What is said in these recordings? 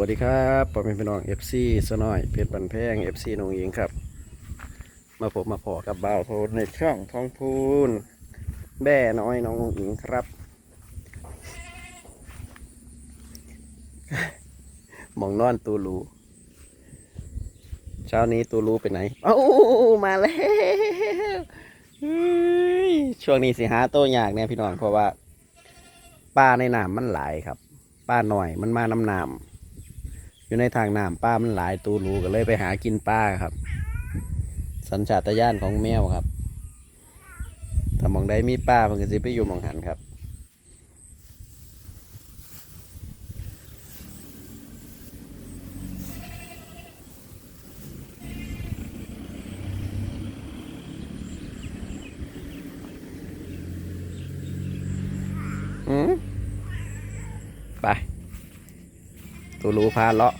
วัสดีครับผมเป็นพี่น้อง FC สน้อย เพชรบันแพง FC นงยิงครับ มาพบมาพอกับบ่าวโทนในช่องท้องพูน แบ่น้อยน้องหญิงครับ มองนอนตูรูเช้านี้ตูรูไปไหนเอ้ามาแล้วช่วงนี้สิหาโตวยากเนี่ยพี่น้องเพราะว่าป้าในน้ำมันหลายครับป้าหน่อยมันมาน้ำน้ำ อยู่ในทางน้ำป้ามันหลายตูรูก็เลยไปหากินป้าครับ สัญชาตญาณของแมวครับถ้ามองได้มีป้ามันก็สิไปอยู่มองหันครับอืมไป ตูรู้พาเลาะ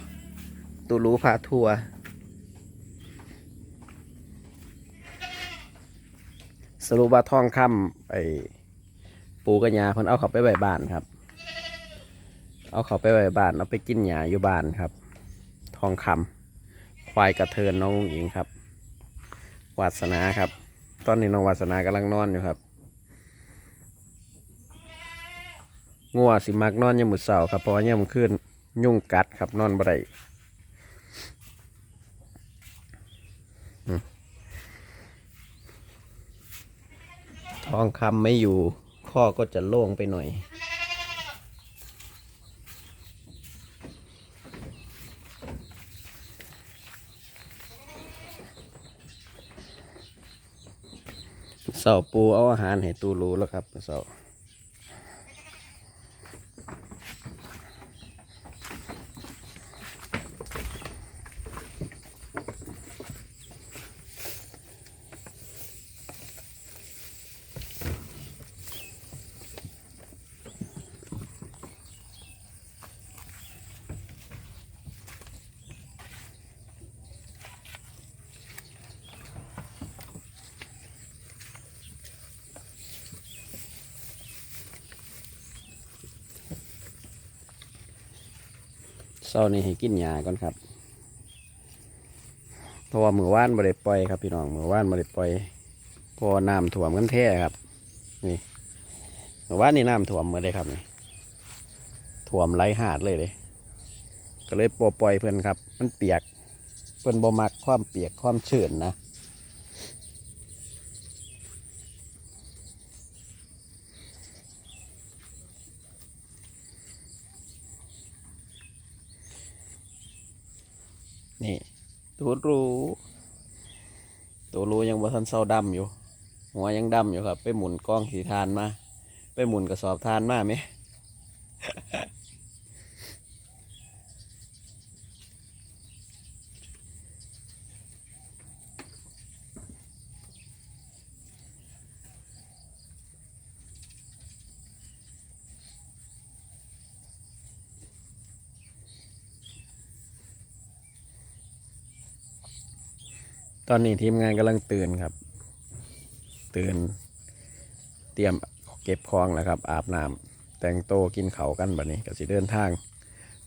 ตูรู้พาทัวร์สรุปว่าท่องคำไอ้ปูกัญญาเพิ่นเอาเขาไปไว้บ้านครับ เอาเขาไปไว้บ้านเอาไปกินหญ้าอยู่บ้านครับ ทองคำควายกระเทินน้องอุ๋งอิงครับ วาสนาครับ ตอนนี้น้องวาสนากำลังนอนอยู่ครับงัวสิมักนอนยามมื้อเช้าครับเพราะว่ายามมื้อคืน ยุ่งกัดครับนอนบ่ได้ทองคำไม่อยู่ ข้อก็จะโล่งไปหน่อย เสาปูเอาอาหารให้ตูรูแล้วครับเสา ช้านี้ให้กินหญ้าก่อนครับเพราะว่ามือว่านบริปล่อยครับพี่น้องมือว่านบริปล่อยพอน้ำถ่วมกันแท้ครับ นี่มือว่านนี่น้ำถ่วมหมือได้ครับนี่ถ่วมไหลหาดเลยเลยก็เลยปล่อยปล่อยเพื่อนครับ มันเปียกเพื่อนบ่มักความเปียกความชื้นนะ นี่ตัวรู้ตัวรู้ยังบ่ทันเศร้าดำอยู่ หัวยังดำอยู่ครับ ไปหมุนกล้องสีทานมา ไปหมุนกระสอบทานมาไหม ตอนนี้ทีมงานกำลังตื่นครับ ตื่น เตรียมเก็บของแล้วครับ อาบน้ำแต่งโตวกินเขากันแบบนี้ก็สิเดินทาง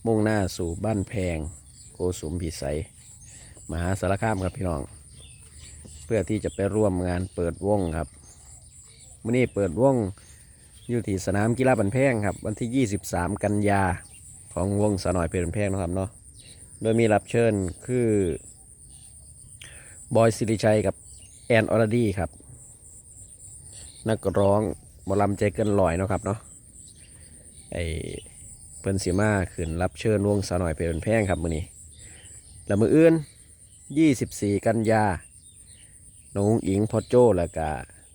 มุ่งหน้าสู่บ้านแพงโกสุมพิสัยมหาสารคามครับพี่น้อง เพื่อที่จะไปร่วมงานเปิดวงครับมื่อนี้เปิดวงอยู่ที่สนามกีฬาบันแพงครับ วันที่ 23 กันยาของวงสาวน้อยเพลินแพงนะครับเนาะโดยมีรับเชิญคือ บอยสิริชัยกับแอนอรดีครับ นักร้องหมอลำใจเกินลอยเนาะครับเนาะไอเพิ่นสีมาขึ้นรับเชิญวงสาวหน่อยเพลินแพงครับมือนี้แล้วมืออื่น 24 กันยาน้องอิงพอโจ้แล้วก็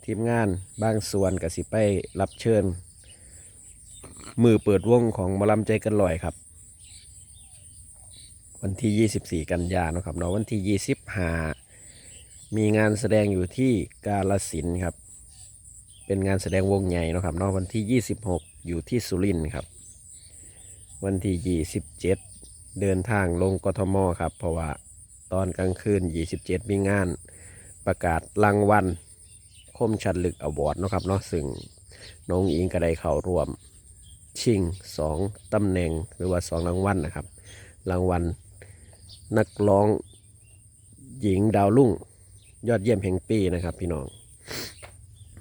ทีมงานบางส่วนกับสิไปรับเชิญ มือเปิดวงของหมอลำใจเกันลอยครับ วันที่ 24 กันยาเนาะครับเนาะวันที่ 25 มีงานแสดงอยู่ที่กาลสินครับ เป็นงานแสดงวงใหญ่นะครับนาะวันที่ 26 อยู่ที่สุรินทร์ครับ วันที่ 27 เดินทางลงกทมครับ เพราะว่าตอนกลางคืน 27 มีงานประกาศรางวัลคมชัดลึกอวอร์ดนะครับเนาะซึ่งน้องอิงก็ได้เข้าร่วมชิง 2 ตำแหน่งหรือว่า 2 รางวัลนะครับ รางวัลนักร้องหญิงดาวรุ่ง ยอดเยี่ยมแห่งปีนะครับ พี่น้อง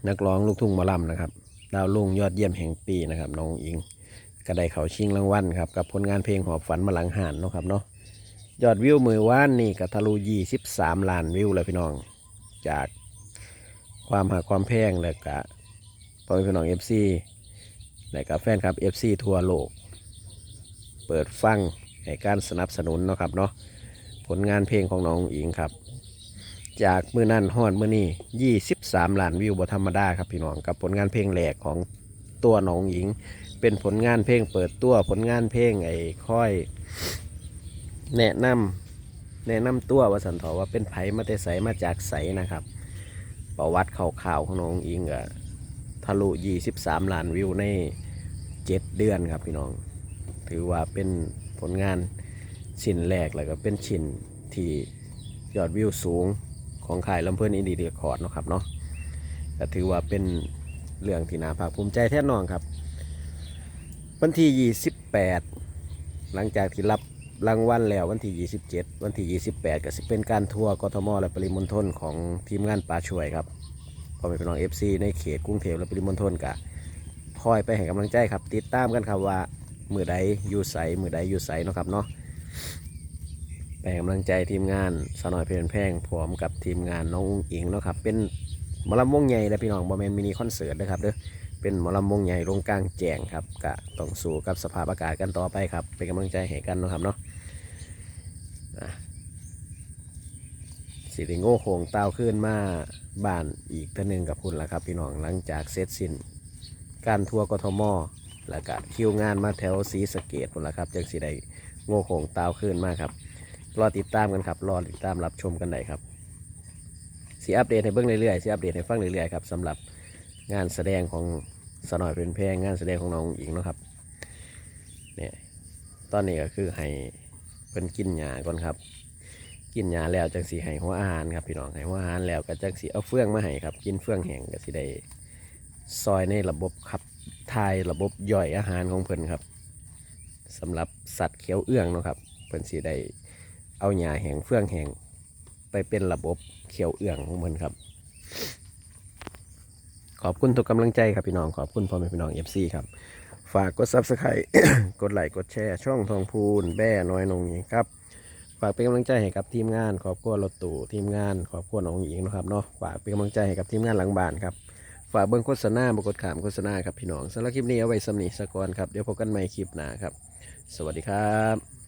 นักร้องลูกทุ่งมอลำนะครับ ดาวรุ่งยอดเยี่ยมแห่งปีนะครับ น้องอิงก็ไดเขาชิงรางวัลครับกับผลงานเพลงหอบฝันมาหลังหานเนาะครับเนาะยอดวิวมือว่านนี่ก็ทะลุ23ล้านวิวเลยพี่น้อง จากความหาความแพงและกะพ่อพี่น้อง FC และกับแฟนครับ FC ทั่วโลก เปิดฟังให้การสนับสนุนเนาะครับเนาะผลงานเพลงของน้องอิงครับ จากมือนั่นฮอดมือนี่23ล้านวิวบธรรมดาครับพี่น้องกับผลงานเพลงแหลกของตัวน้องหญิง เป็นผลงานเพลงเปิดตัวผลงานเพลงไอ้ค่อย แนะนำแนะนำตัวว่าสันทอว่าเป็นไผมาแต่ใสมาจากใสนะครับ ประวัติข่าวๆของน้องอิงอะทะลุ23ล้านวิวใน7เดือนครับพี่น้อง ถือว่าเป็นผลงานชิ้นแรกแล้วก็เป็นชิ้นที่ยอดวิวสูง ของค่ายลำเพลินอินดีเรคอร์ดนะครับเนาะก็ถือว่าเป็นเรื่องที่น่าภาคภูมิใจแท้นอนครับ วันที่ 28 หลังจากที่รับรางวัลแล้ววันที่ 27 วันที่ 28 ก็สิเป็นการทัวร์กทมและปริมณฑลของทีมงานป่าช่วยครับพ่อแม่พี่น้อง FC ในเขตกรุงเทพและปริมณฑลกะคอยไปให้กำลังใจครับ ติดตามกันครับว่า มือใดอยู่ใสมือใดอยู่ใสนะครับเนาะ ไปกำลังใจทีมงานสนอยเพลินแพงพร้อมกับทีมงานน้องอุ้งอิงเนาะครับ เป็นหมอลำวงใหญ่และพี่น้องบอแมนมินิคอนเสิร์ตนะครับเด้อเป็นหมอลำวงใหญ่ลงกลางแจงครับกะต้องสู้กับสภาพอากาศกันต่อไปครับ เป็นกำลังใจให้กันเนาะครับเนาะอะสิริโง่โคงเต้าขึ้นมาบ้านอีกท่านึงกับคุณละครับ พี่น้องหลังจากเสร็จสิ้น การทัวร์กทมแล้วก็คิวงานมาแถวศรีสเกดพุ่นละครับจังสิได้โง่โคงเต้าขึ้นมาครับ รอติดตามกันครับ รอติดตามรับชมกันได้ครับสีอัปเดตให้เบิ่งเรื่อยๆสีอัปเดตให้ฟังเรื่อยๆครับสำหรับงานแสดงของสนอยเป็นแพงงานแสดงของน้องหญิงนะครับเนี่ยตอนนี้ก็คือให้เพิ่นกินหญ้าก่อนครับ กินหญ้าแล้วจังสีให้หัวอาหารครับพี่น้องให้หัวอาหารแล้วก็จังสีเอาเฟื่องมาให้ครับ กินเฟื่องแห้งก็สิได้ซอยในระบบขับถ่ายระบบย่อยอาหารของเพิ่นครับสำหรับสัตว์เขียวเอื้องนะครับ เพิ่นสิได้ เอาหญ้าแห้งเฟื่องแห้งไปเป็นระบบเขียวเอื้องของเพิ่นครับ ขอบคุณทุกกำลังใจครับพี่น้อง ขอบคุณพ่อแม่พี่น้องเอฟซีครับ ฝากกดซับสไครต์กดไลค์กดแชร์ช่องทองพูนแบ่น้อยนงหญิงครับ ฝากเป็นกำลังใจให้กับทีมงานขอบครัวรถตู่ทีมงานขอบครัวน้องหญิงนะครับเนาะฝากเป็นกำลังใจให้กับทีมงานหลังบ้านครับฝากเบิ้งโฆษณาบกดขามโฆษณาครับพี่น้องสำหรับคลิปนี้เอาไว้สำนีสกอนครับ เดี๋ยวพบกันใหม่คลิปหน้าครับ สวัสดีครับ